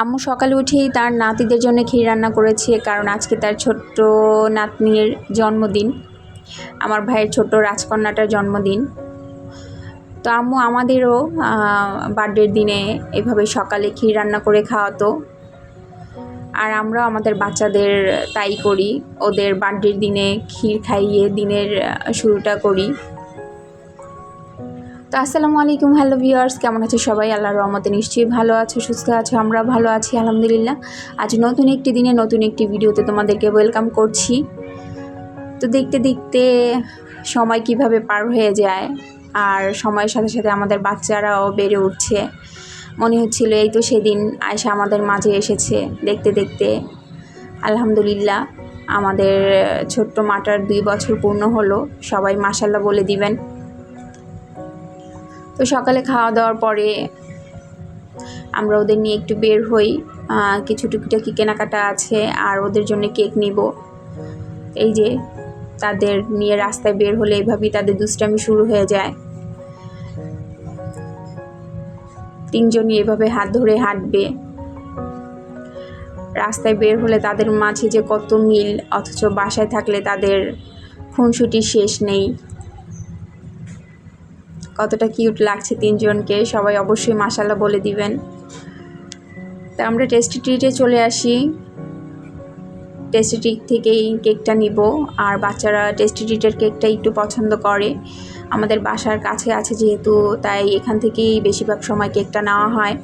আম্মু সকালে উঠেই তার নাতিদের জন্য ক্ষীর রান্না করেছে, কারণ আজকে তার ছোট্ট নাতনির জন্মদিন। আমার ভাইয়ের ছোট্ট রাজকন্যাটার জন্মদিন। তো আম্মু আমাদেরও বার্থডের দিনে এভাবে সকালে ক্ষীর রান্না করে খাওয়াতো। আর আমরা আমাদের বাচ্চাদের তাই করি, ওদের বার্থডের দিনে ক্ষীর খাইয়ে দিনের শুরুটা করি। তো আসসালামু আলাইকুম, হ্যালো ভিউয়ার্স, কেমন আছে সবাই? আল্লাহর রহমতে নিশ্চয়ই ভালো আছো, সুস্থ আছো, আমরা ভালো আছি, আলহামদুলিল্লাহ। আজ নতুন একটি দিনে নতুন একটি ভিডিওতে তোমাদেরকে ওয়েলকাম করছি। তো দেখতে দেখতে সময় কীভাবে পার হয়ে যায় আর সময়ের সাথে সাথে আমাদের বাচ্চারাও বেড়ে উঠছে। মনে হচ্ছিল এই তো সেদিন আয়সা আমাদের মাঝে এসেছে দেখতে দেখতে। আলহামদুলিল্লাহ, আমাদের ছোট্ট মাটার দুই বছর পূর্ণ হলো, সবাই মাসাল্লাহ বলে দিবেন। তো সকালে খাওয়া দাওয়ার পরে আমরা ওদের নিয়ে একটু বের হই। কিছু টুকিটাকি কেনাকাটা আছে আর ওদের জন্য কেক নিব। এই যে তাদের নিয়ে রাস্তায় বের হলে এভাবেই তাদের দুষ্টামি শুরু হয়ে যায়। তিনজনই এভাবে হাত ধরে হাঁটবে। রাস্তায় বের হলে তাদের মাঝে যে কত মিল, অথচ বাসায় থাকলে তাদের খুনসুটি শেষ নেই। কতটা কিউট লাগছে তিনজনকে, সবাই অবশ্যই মাসাল্লাহ বলে দিবেন। তা আমরা টেস্টি ট্রিটে চলে আসি। টেস্টি ট্রিট থেকেই কেকটা নিব, আর বাচ্চারা টেস্টি ট্রিটের কেকটা একটু পছন্দ করে। আমাদের বাসার কাছে আছে যেহেতু, তাই এখান থেকেই বেশিরভাগ সময় কেকটা নেওয়া হয়।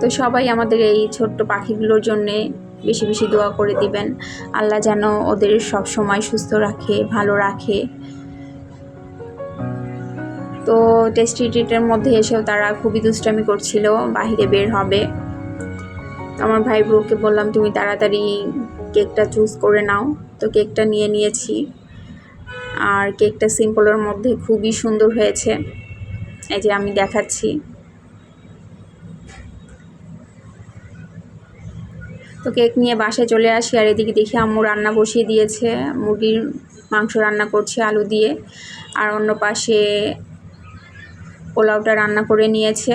তো সবাই আমাদের এই ছোট্ট পাখিগুলোর জন্যে বেশি বেশি দোয়া করে দিবেন। আল্লাহ যেন ওদের সব সময় সুস্থ রাখে, ভালো রাখে। তো টেস্টি ট্রিটের মধ্যে এসেও তারা খুবই দুষ্টামি করছিল, বাহিরে বের হবে। আমার ভাই ব্রুকে বললাম, তুমি তাড়াতাড়ি কেকটা চুজ করে নাও। তো কেকটা নিয়ে নিয়েছি। আর কেকটা সিম্পলের মধ্যে খুবই সুন্দর হয়েছে। এই যে আমি দেখাচ্ছি। তো কেক নিয়ে বাসায় চলে আসি আর এদিকে দেখি আম্মু রান্না বসিয়ে দিয়েছে। মুরগির মাংস রান্না করছে আলু দিয়ে। আর অন্য পাশে পোলাওটা রান্না করে নিয়েছে।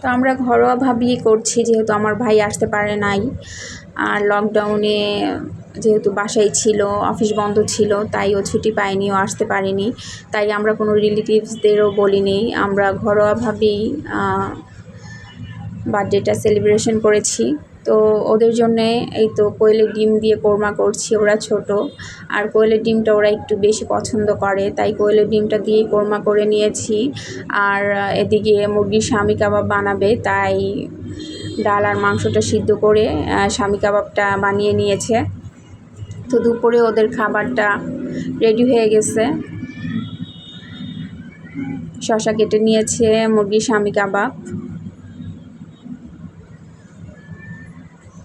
তো আমরা ঘরোয়াভাবেই করছি, যেহেতু আমার ভাই আসতে পারে নাই। আর লকডাউনে যেহেতু বাসায় ছিল অফিস বন্ধ ছিল, তাই ও ছুটি পায়নি, ও আসতে পারেনি। তাই আমরা কোনো রিলেটিভসদেরও বলিনি। আমরা ঘরোয়াভাবেই বার্থডেটা সেলিব্রেশন করেছি। তো ওদের জন্যে এই তো কোয়েলের ডিম দিয়ে কোরমা করছি, ওরা ছোট। আর কোয়েলের ডিমটা ওরা একটু বেশি পছন্দ করে, তাই কোয়েলের ডিমটা দিয়েই কোরমা করে নিয়েছি। আর এদিকে মুরগির স্বামী কাবাব বানাবে, তাই ডাল আর মাংসটা সিদ্ধ করে স্বামী কাবাবটা বানিয়ে নিয়েছে। তো দুপুরে ওদের খাবারটা রেডি হয়ে গেছে। শশা কেটে নিয়েছে মুরগির স্বামী কাবাব,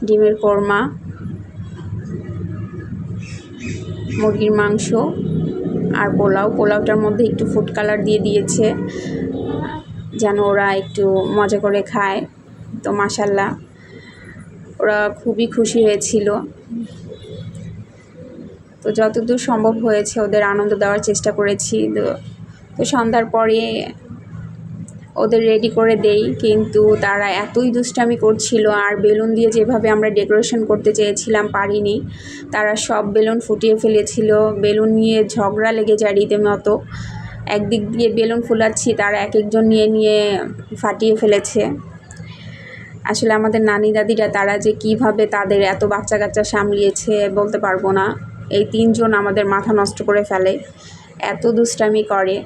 ডিমের কোরমা, মুরগির মাংস আর পোলাও। পোলাওটার মধ্যে একটু ফুড কালার দিয়ে দিয়েছে যেন ওরা একটু মজা করে খায়। তো মাসাল্লাহ ওরা খুবই খুশি হয়েছিল। তো যতদূর সম্ভব হয়েছে ওদের আনন্দ দেওয়ার চেষ্টা করেছি। তো সন্ধ্যার পরে ওদের রেডি করে দেই, কিন্তু তারা এতই দুষ্টামি করছিল আর বেলুন দিয়ে যেভাবে আমরা ডেকোরেশন করতে চেয়েছিলাম পারিনি, তারা সব বেলুন ফুটিয়ে ফেলেছিল। বেলুন নিয়ে ঝগড়া লেগে যায় রীতের মতো একদিক দিয়ে বেলুন ফুলাচ্ছি, তারা এক একজন নিয়ে নিয়ে ফাটিয়ে ফেলেছে। আসলে আমাদের নানি দাদিরা তারা যে কীভাবে তাদের এত বাচ্চা কাচ্চা সামলিয়েছে বলতে পারব না। এই তিনজন আমাদের মাথা নষ্ট করে ফেলে, এত দুষ্টামি করে।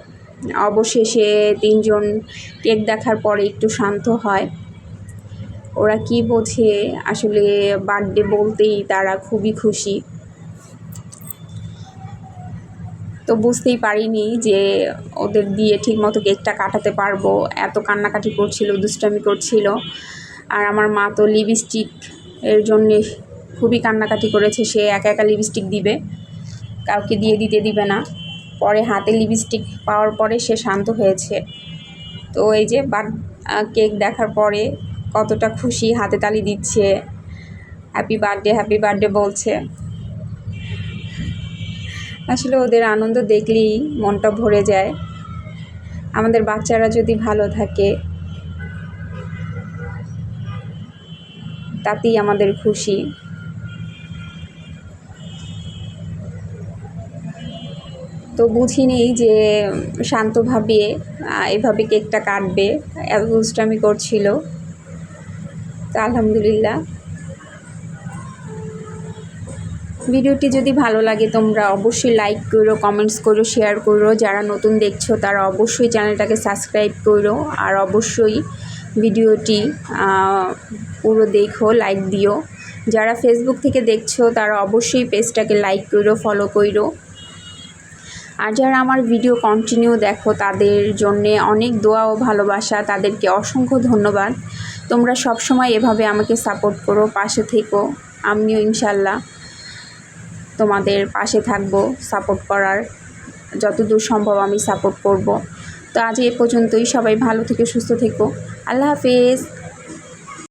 অবশেষে তিনজন কেক দেখার পরে একটু শান্ত হয়। ওরা কি বোঝে? আসলে বার্থডে বলতেই তারা খুবই খুশি। তো বুঝতেই পারিনি যে ওদের দিয়ে ঠিকমতো কেকটা কাটাতে পারব। এত কান্নাকাটি করছিল, দুষ্টামি করছিল। আর আমার মা তো লিপস্টিক এর জন্যে খুবই কান্নাকাটি করেছে, সে একা একা লিপস্টিক দিবে। কাউকে দিয়ে দিতে দিবে না। পরে হাতে লিপস্টিক পাওয়ার পরে সে শান্ত হয়েছে। তো এই যে বাট কেক দেখার পরে কতটা খুশি, হাতে তালি দিচ্ছে। হ্যাপি বার্থডে হ্যাপি বার্থডে বলছে। আসলে ওদের আনন্দ দেখলেই মনটা ভরে যায়। আমাদের বাচ্চারা যদি ভালো থাকে, তাতেই আমাদের খুশি। তো বুঝিনি যে শান্তভাবে এভাবে কেকটা কাটবে। এত দুষ্টামি করছিল। তো আলহামদুলিল্লাহ। ভিডিওটি যদি ভালো লাগে তোমরা অবশ্যই লাইক করো কমেন্টস করো শেয়ার করো। যারা নতুন দেখছ, তারা অবশ্যই চ্যানেলটাকে সাবস্ক্রাইব করো। আর অবশ্যই ভিডিওটি পুরো দেখো লাইক দিও। যারা ফেসবুক থেকে দেখছ, তারা অবশ্যই পেজটাকে লাইক করো ফলো করো। আর যারা আমার ভিডিও কন্টিনিউ দেখো, তাদের জন্যে অনেক দোয়া ও ভালোবাসা, তাদেরকে অসংখ্য ধন্যবাদ। তোমরা সব সময় এভাবে আমাকে সাপোর্ট করো, পাশে থেকো। আমিও ইনশাল্লাহ তোমাদের পাশে থাকব সাপোর্ট করার যতদূর সম্ভব আমি সাপোর্ট করব। তো আজ এ পর্যন্তই, সবাই ভালো থেকে, সুস্থ থেকো। আল্লাহ হাফেজ।